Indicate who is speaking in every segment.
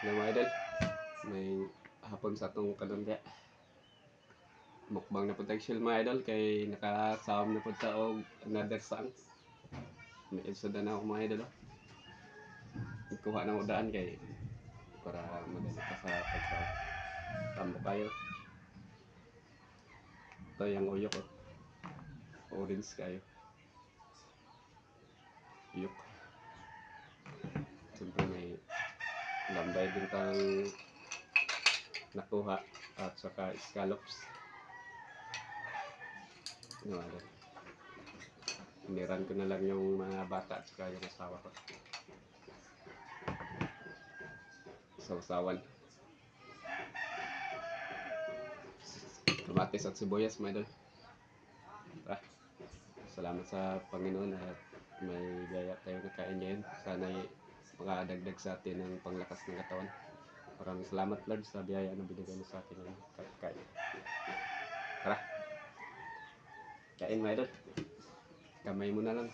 Speaker 1: Hello mga idol. May hapon sa atong kanundya. Mukbang na po tayo shield mga idol kay nakasawam na po ta og another song. May episode na ako mga idol. oh. Ikuha ng udaan kay para madali pa sa pagka tambo kayo. Ito yung uyok oh. Orange kayo. Uyok. Siyempre may lambay din tang nakuha at saka scallops. Ano ano. Ko na lang yung mga bata at saka yung asawa ko. Sausawan. Kamatis at sibuyas, idol. Tara. Salamat sa Panginoon at may gaya tayo nakain ngayon. Sana'y makadagdag sa atin ng panglakas ng katawan. Maraming salamat Lord sa biyaya na binigay mo sa atin ng kain. Tara. Kain mga idol. Kamay mo na lang.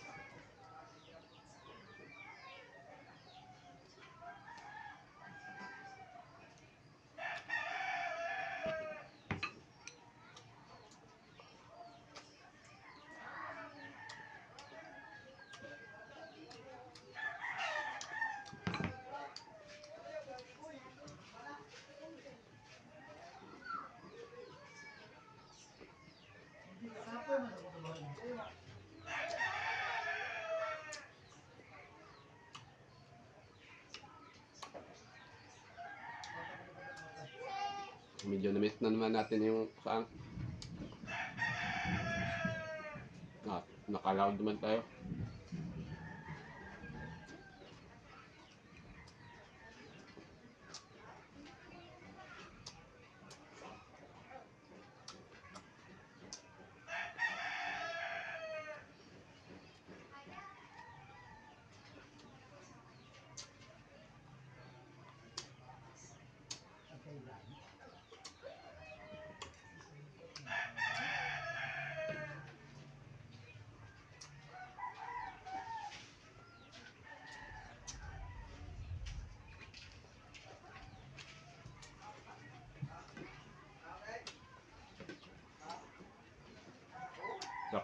Speaker 1: Medyo na-miss na naman natin yung saan. Ah, naka-loud naman tayo. So,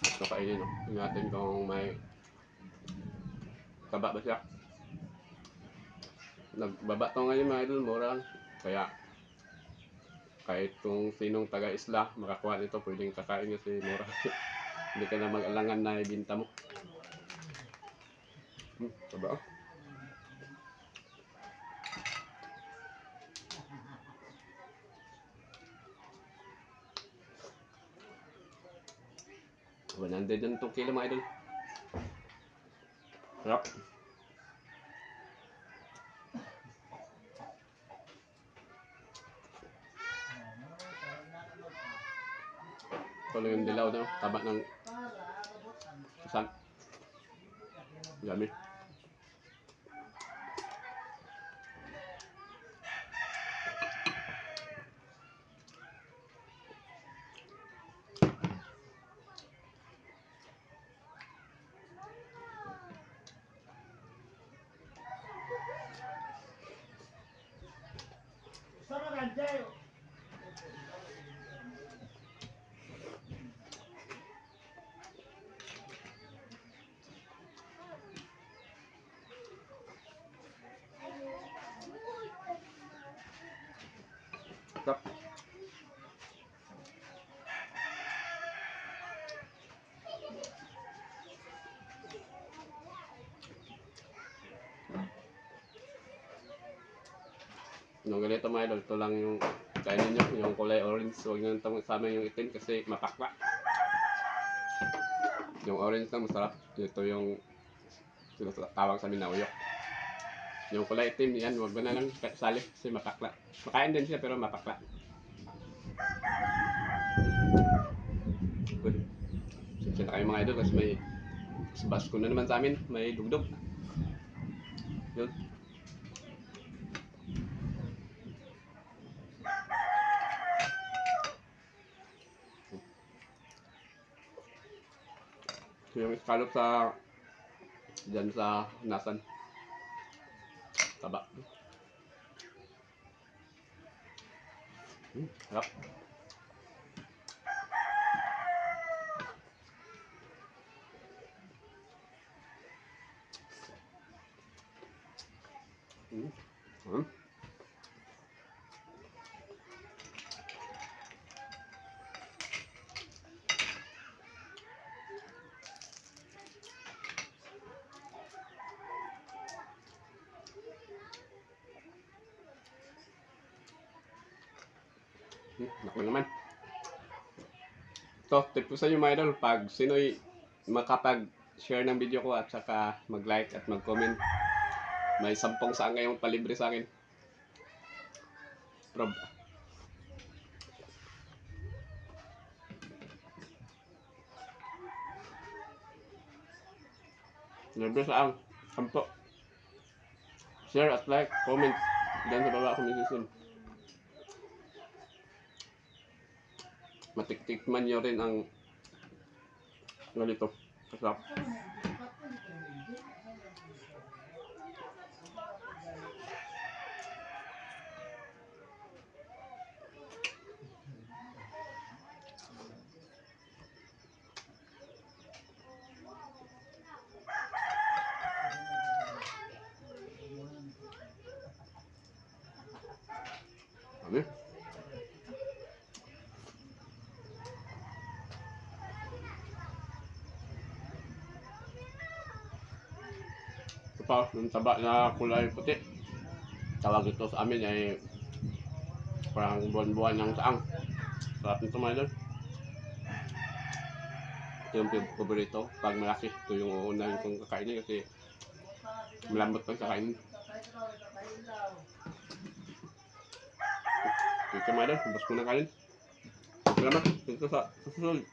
Speaker 1: ito kainin, no? Ingatan kung may taba ba siya. Nagbaba to ngayon mga idol, mura lang. Kaya, kahit kung sinong taga-isla, makakuha nito, pwedeng kakain kasi mura. Hindi ka na mag-alangan na ibinta mo. Hmm, taba oh. One hundred and two kilo mga idol. Sarap. Lang yung dilaw daw. Taba ng kasan. Dami. Sarap. Nung ganito mga idol, ito lang yung kainin nyo, yung kulay orange. Huwag nyo isama yung itim kasi mapakla. Yung orange lang masarap. Ito yung tawag sa amin na uyok. Yung kulay itim, yan, huwag mo na lang sali kasi mapakla. Makain din siya pero mapakla. Good. Sensya na kayo mga idol kasi may sa Basko na naman sa amin, may dugdog. Yun. Yung scallop sa dyan sa nasan. Taba. Hmm, sarap. Hmm. Hmm. Hmm, naku naman. So, tip ko sa inyo mga idol, pag sino'y makapag-share ng video ko at saka mag-like at mag-comment, may sampung saan kayong palibre sa akin. Prob. Libre sa ang sampo. Share at like, comment. Diyan sa baba comment section. Matiktikman nyo rin ang ganito. Kasap. Ano? Pa, yung taba na kulay puti. Tawag ito sa amin ay parang buwan-buwan ng saang. Sarap nito mga idol. Ito yung paborito. Pag malaki, ito yung uunahin kong kakainin kasi malambot pag kakainin. Ito mga idol, bas ko na kain. Salamat. Ito sa susunod.